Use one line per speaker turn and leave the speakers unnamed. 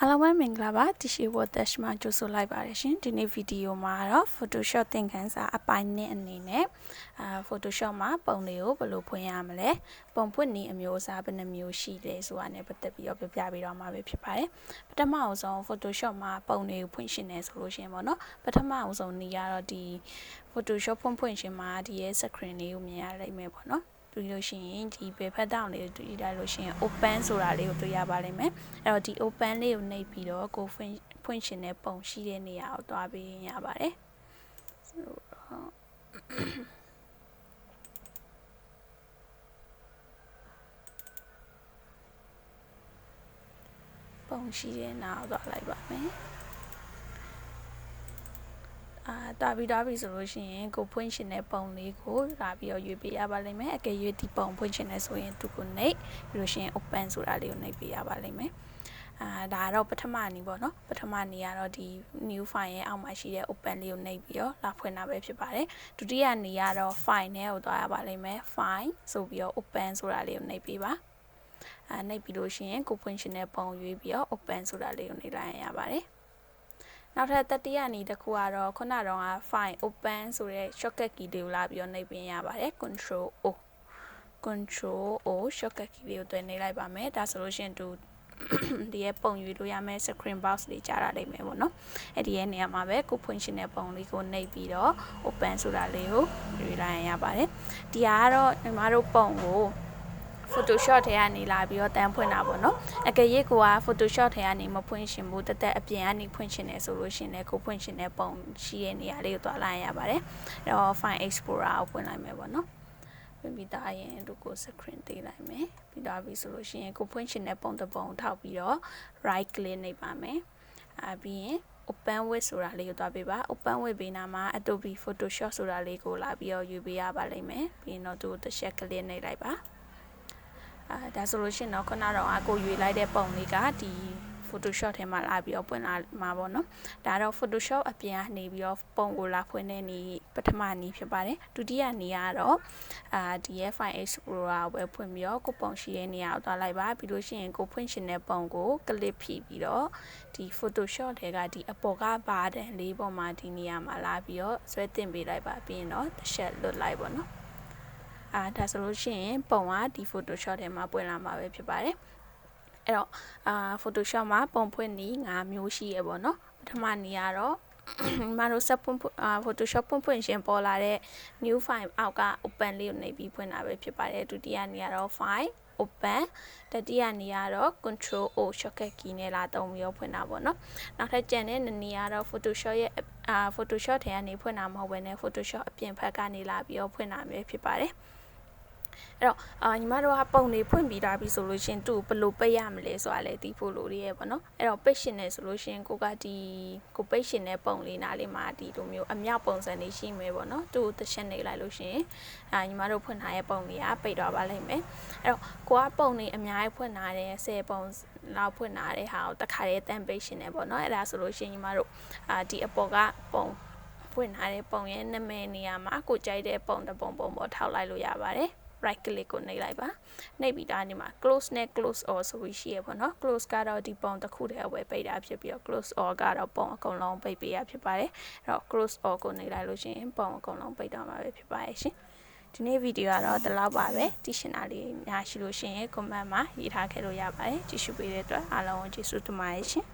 အားလုံးပဲမင်္ဂလာပါတရှိဝတ်သက်ရှမှာကြိုဆိုလိုက်ပါတယ်ရှင်ဒီနေ့ဗီဒီယိုမှာတော့ Photoshop သင်ခန်းစာအပိုင်းနဲ့အနေနဲ့အာ Photoshop မှာပုံတွေကိုဘယ်လိုဖွင့်ရမလဲပုံဖွင့်နည်းအမျိုးအစားဘယ်နှမျိုးရှိလဲဆိုတာနဲ့ပတ်သက်ပြီးတော့ပြပြပေးတော့မှာပဲဖြစ်ပါတယ်ပထမအဆုံး Photoshop မှာပုံတွေကိုဖွင့်ရှင်နေဆိုလို့ရှင်ပေါ့နော်ပထမအဆုံးနည်းကတော့ဒီ Photoshop ဖွင့်ဖွင့်ရှင်မှာဒီရဲ့ screen လေးကိုမြင်ရလိမ့်မယ်ပေါ့နော် တွေ့လို့ရှိရင်ဒီဘယ်ဖက်တောင်လေးကိုတွေ့လိုက်လို့ရှိရင် open ဆိုတာလေးကိုတွေ့ရပါလိမ့်မယ်အဲ့တော့ဒီ open လေးကိုနှိပ်ပြီးတော့ကိုဖွင့်ဖွင့်ရှင်တဲ့ပုံရှိတဲ့နေရာကိုတွားပေးရပါတယ်ဆိုတော့ပုံရှိတဲ့နာကိုသွားလိုက်ပါမယ် အာတာပြီးတော့ပြီဆိုလို့ရှိရင်ကိုဖွင့်ရှင်တဲ့ပုံလေးကိုလာပြီးတော့ရွေးပေးရပါလိမ့်မယ်အကယ်၍ဒီပုံဖွင့်ရှင်နေဆိုရင်သူကိုနှိပ်ပြီးလို့ရှိရင် open ဆိုတာလေးကိုနှိပ်ပေးရပါလိမ့်မယ်အာဒါတော့ပထမနည်းပေါ့နော်ပထမနည်းကတော့ဒီ new file ရဲ့အောက်မှာရှိတဲ့ open လေးကိုနှိပ်ပြီးတော့လာဖွင့်တာပဲဖြစ်ပါတယ်ဒုတိယနည်းကတော့ file နဲ့ကိုသွားရပါလိမ့်မယ် file ဆိုပြီးတော့ open ဆိုတာလေးကိုနှိပ်ပေးပါအာနှိပ်ပြီးလို့ရှိရင်ကိုဖွင့်ရှင်တဲ့ပုံရွေးပြီးတော့ open ဆိုတာလေးကိုနှိပ်လိုက်ရပါတယ် နောက်ထပ်တတိယနည်းတစ်ခုကတော့ခုနကတော့ file open ဆိုတဲ့ shortcut key လေးကိုလာပြီးတော့နှိပ်ပင်ရပါတယ် control o control o shortcut key လေးကိုတွဲနှိပ်လိုက်ပါမယ်ဒါဆိုလို့ရှိရင်သူဒီရဲ့ပုံရွေးလို့ရမယ် screen box လေးကြားရလိမ့်မယ်ပေါ့နော်အဲ့ဒီရဲ့နေရာမှာပဲကိုဖွင့်ရှင်တဲ့ပုံလေးကိုနှိပ်ပြီးတော့ open ဆိုတာလေးကိုရွေးလိုက်ရပါတယ်ဒီဟာကတော့ညီမတို့ပုံကို Photoshop ထဲကနေလာပြီးတော့တန်းဖွင့်တာပေါ့နော်အကယ်၍ကိုက Photoshop ထဲကနေမဖွင့်ရှင်ဘူးတက်တက်အပြင်ကနေဖွင့်ရှင်နေဆိုလို့ရှင်လည်းကိုဖွင့်ရှင်တဲ့ပုံရှိတဲ့နေရာလေးကိုသွားလိုက်ရပါတယ်အဲ့တော့ File Explorer ကိုဖွင့်လိုက်မယ်ပေါ့နော်ဖွင့်ပြီးသားရင်တို့ကို screen သေးလိုက်မယ်ပြီးတော့ပြီဆိုလို့ရှိရင်ကိုဖွင့်ရှင်တဲ့ပုံတစ်ပုံထောက်ပြီးတော့ right click နှိပ်ပါမယ်အာပြီးရင် open with ဆိုတာလေးကိုတွားပေးပါ open with ဘေးနာမှာ Adobe Photoshop ဆိုတာလေးကိုလာပြီးတော့ယူပေးရပါလိမ့်မယ်ပြီးရင်တော့သူ့ကိုတစ်ချက် click နှိပ်လိုက်ပါ အာဒါဆိုလို့ရှိရင်တော့ခုနတော့အကိုရွေလိုက်တဲ့ပုံလေးကဒီ Photoshop ထဲမှာလာပြီးတော့ပွင့်လာမှာပေါ့နော်ဒါတော့ Photoshop အပြင်ကနေပြီးတော့ပုံကိုလာဖွင့်တဲ့နည်းပထမနည်းဖြစ်ပါတယ်ဒုတိယနည်းကတော့အာဒီ File Explorer ကိုပဲဖွင့်ပြီးတော့ကိုပုံရှိတဲ့နေရာကိုသွားလိုက်ပါပြီးလို့ရှိရင်ကိုဖွင့်ရှင်တဲ့ပုံကို click ဖိပြီးတော့ဒီ Photoshop ထဲကဒီအပေါ်ကဘာတန်လေးပေါ်မှာဒီနေရာမှာလာပြီးတော့ဆွဲတင်ပေးလိုက်ပါပြီးရင်တော့တစ်ချက်လွတ်လိုက်ပေါ့နော် အာဒါဆိုလို့ရှိရင်ပုံကဒီ Photoshop ထဲမှာပွင့်လာမှာပဲဖြစ်ပါတယ်အဲ့တော့အာ Photoshop မှာပုံဖွင့်နည်း၅မျိုးရှိရပေါ့နော်ပထမနည်းကတော့မတို့စပွန်အာ Photoshop ဖွင့်ဖွင့်ရှင်ပေါ်လာတဲ့ new file အောက်က open လေးကိုနှိပ်ပြီးဖွင့်တာပဲဖြစ်ပါတယ်ဒုတိယနည်းကတော့ file open တတိယနေရာတော့ control o shortcut key နဲ့လာတုံးပြီးတော့ဖွင့်တာပေါ့နော်နောက်ထပ်ကျန်တဲ့နေရာတော့ photoshop ရဲ့အာ photoshop ထဲကနေဖွင့်တာမဟုတ်ဘဲနဲ့ photoshop အပြင်ဘက်ကနေလာပြီးတော့ဖွင့်တာမျိုးဖြစ်ပါတယ် အဲ့တော့အာညီမတို့ကပုံတွေဖွင့်ပြီးသားပြီဆိုလို့ရှင်သူ့ဘယ်လိုပိတ်ရမလဲဆိုတာလည်းသိဖို့လိုရရဲ့ပေါ့နော်အဲ့တော့ပိတ်ရှင်နေဆိုလို့ရှင်ကိုကဒီကိုပိတ်ရှင်တဲ့ပုံလေးနားလေးမှာဒီလိုမျိုးအမြောက်ပုံစံလေးရှိမယ်ပေါ့နော်သူ့ကိုတစ်ချက်နေလိုက်လို့ရှင်အာညီမတို့ဖွင့်ထားရဲ့ပုံလေးကပိတ်သွားပါလိမ့်မယ်အဲ့တော့ကိုကပုံလေးအများကြီးဖွင့်ထားတဲ့10ပုံလောက်ဖွင့်ထားတဲ့ဟာကိုတစ်ခါတည်းတန်ပိတ်ရှင်နေပေါ့နော်အဲ့ဒါဆိုလို့ရှင်ညီမတို့အာဒီအပေါ်ကပုံဖွင့်ထားတဲ့ပုံရဲ့နာမည်နေရာမှာကိုကြိုက်တဲ့ပုံတစ်ပုံပုံပေါ်ထောက်လိုက်လို့ရပါတယ် right click ကိုနှိပ်လိုက်ပါနှိပ်ပြီးသားနေမှာ close နဲ့ close all ဆိုပြီးရှိရပါတော့ close ကတော့ဒီပုံတစ်ခုတည်းအဝယ်ပိတ်တာဖြစ်ပြီးတော့ close all ကတော့ပုံအကုန်လုံးပိတ်ပေးရဖြစ်ပါတယ်အဲ့တော့ close all ကိုနှိပ်လိုက်လို့ရှိရင်ပုံအကုန်လုံးပိတ်တော့မှာပဲဖြစ်ပါရဲ့ရှင်ဒီနေ့ဗီဒီယိုကတော့ဒီလောက်ပါပဲတည်ရှင်တာလေးများရှိလို့ရှိရင် comment မှာရေးထားခဲ့လို့ရပါတယ်ကြည့်ရှုပေးတဲ့အတွက်အားလုံးကိုကျေးဇူးတင်ပါတယ်ရှင်